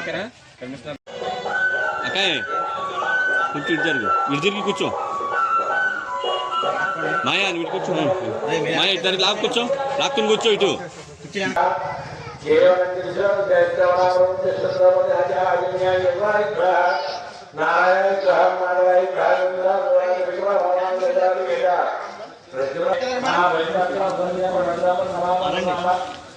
ఓకేనా? అక్కాయ్ కూర్చో ఇటు జరుగు. ఇటు తిరిగి కూర్చో. మాయా నువ్వు ఇటు కూర్చో మాయా. ఇటు దానికి లాక్కు కూర్చో. లాక్కుని కూర్చో ఇటు.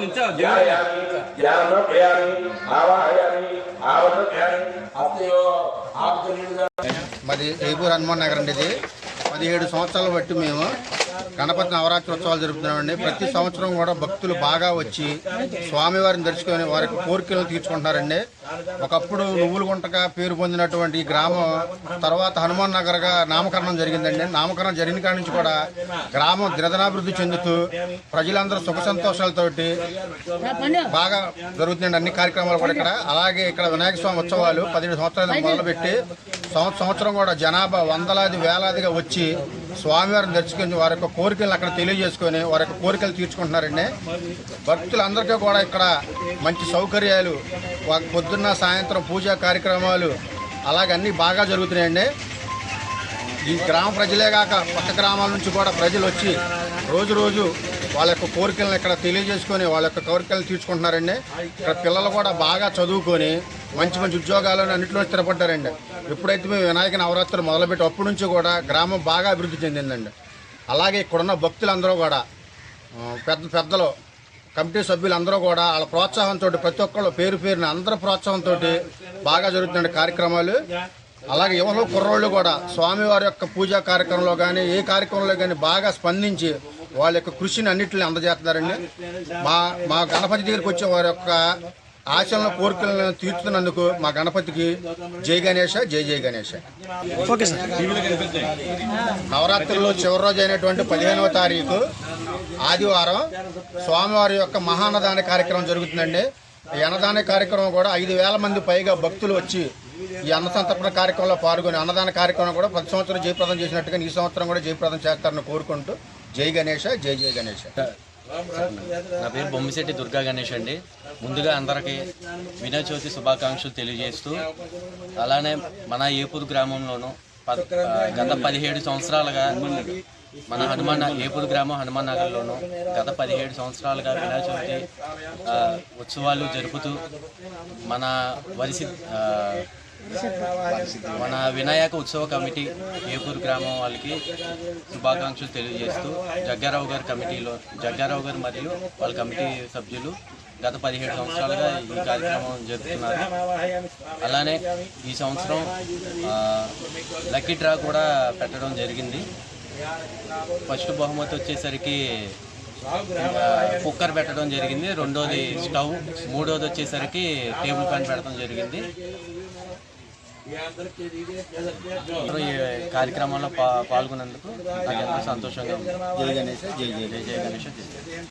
నుంచో మాది జైపూర్ హనుమాన్ నగర్ అండి ఇది. పదిహేడు సంవత్సరాలు బట్టి మేము గణపతి నవరాత్రి ఉత్సవాలు జరుపుతున్నామండి. ప్రతి సంవత్సరం కూడా భక్తులు బాగా వచ్చి స్వామివారిని దర్శించుకొని వారి కోరికలను తీర్చుకుంటున్నారండి. ఒకప్పుడు నువ్వులు గుంటగా పేరు పొందినటువంటి ఈ గ్రామం తర్వాత హనుమాన్ నగర్గా నామకరణం జరిగిందండి. నామకరణం జరిగిన కాడి నుంచి కూడా గ్రామం దినదనాభివృద్ధి చెందుతూ ప్రజలందరూ సుఖ సంతోషాలతోటి బాగా జరుగుతున్నాయండి. అన్ని కార్యక్రమాలు కూడా ఇక్కడ. అలాగే ఇక్కడ వినాయక స్వామి ఉత్సవాలు పదిహేడు సంవత్సరాలు మొదలుపెట్టి సంవత్సరం సంవత్సరం కూడా జనాభా వందలాది వేలాదిగా వచ్చి స్వామివారిని దర్శించి వారి యొక్క కోరికలను అక్కడ తెలియజేసుకొని వారి యొక్క కోరికలు తీర్చుకుంటున్నారండి. భక్తులందరికీ కూడా ఇక్కడ మంచి సౌకర్యాలు వా- పొద్దున్న సాయంత్రం పూజా కార్యక్రమాలు అలాగే అన్నీ బాగా జరుగుతున్నాయండి. ఈ గ్రామ ప్రజలే కాక పక్క గ్రామాల నుంచి కూడా ప్రజలు వచ్చి రోజు రోజు వాళ్ళ యొక్క కోరికలను ఇక్కడ తెలియజేసుకొని వాళ్ళ యొక్క కోరికలను తీర్చుకుంటున్నారండి. ఇక్కడ పిల్లలు కూడా బాగా చదువుకొని మంచి మంచి ఉద్యోగాలను అన్నింటిలో స్థిరపడ్డారండి. ఎప్పుడైతే మేము వినాయక నవరాత్రులు మొదలుపెట్టి అప్పటి నుంచి కూడా గ్రామం బాగా అభివృద్ధి చెందిందండి. అలాగే ఇక్కడున్న భక్తులందరూ కూడా పెద్ద పెద్దలు కమిటీ సభ్యులందరూ కూడా వాళ్ళ ప్రోత్సాహంతో ప్రతి ఒక్కళ్ళు పేరు పేరున అందరి ప్రోత్సాహంతో బాగా జరుగుతున్న కార్యక్రమాలు. అలాగే యువలు కుర్రోళ్ళు కూడా స్వామివారి యొక్క పూజా కార్యక్రమంలో కానీ ఏ కార్యక్రమంలో కానీ బాగా స్పందించి వాళ్ళ యొక్క కృషిని అన్నింటిని అందజేస్తున్నారండి. మా మా గణపతి దగ్గరికి వచ్చే వారి యొక్క ఆశలను కోరికలను తీర్చుతున్నందుకు మా గణపతికి జై గణేష జై జై గణేష నవరాత్రుల్లో చివరి రోజు అయినటువంటి పదిహేనవ తారీఖు ఆదివారం స్వామివారి యొక్క మహాన్నదాన కార్యక్రమం జరుగుతుందండి. ఈ అన్నదాన కార్యక్రమం కూడా ఐదు వేల మంది పైగా భక్తులు వచ్చి ఈ అన్న సంతర్పణ కార్యక్రమంలో పాల్గొని అన్నదాన కార్యక్రమం కూడా ప్రతి సంవత్సరం జయప్రదం చేసినట్టుగా ఈ సంవత్సరం కూడా జయప్రదం చేస్తారని కోరుకుంటూ జై గణేష జై జై గణేష నా పేరు బొమ్మిశెట్టి దుర్గా గణేష్ అండి. ముందుగా అందరికీ వినాయక చవితి శుభాకాంక్షలు తెలియజేస్తూ అలానే మన ఏపూరు గ్రామంలోనూ గత పదిహేడు సంవత్సరాలుగా మన హనుమాన్ ఏపూరు గ్రామం హనుమాన్ నగర్లోను గత పదిహేడు సంవత్సరాలుగా వినాయక చవితి ఉత్సవాలు జరుపుతూ మన వరిసి మన వినాయక ఉత్సవ కమిటీ ఏపూరు గ్రామం వాళ్ళకి శుభాకాంక్షలు తెలియజేస్తూ జగ్గారావు గారి కమిటీలో జగ్గారావు గారు మరియు వాళ్ళ కమిటీ సభ్యులు గత పదిహేడు సంవత్సరాలుగా ఈ కార్యక్రమం జరుపుతున్నారు. అలానే ఈ సంవత్సరం లక్కీ డ్రా కూడా పెట్టడం జరిగింది. ఫస్ట్ బహుమతి వచ్చేసరికి కుక్కర్ పెట్టడం జరిగింది. రెండోది స్టవ్. మూడోది వచ్చేసరికి టేబుల్ ఫ్యాన్ పెట్టడం జరిగింది. ఈ కార్యక్రమంలో పాల్గొనేందుకు నాకు ఎంతో సంతోషంగా ఉంది. జై గణేష్ జై జై జై జయ గణేష్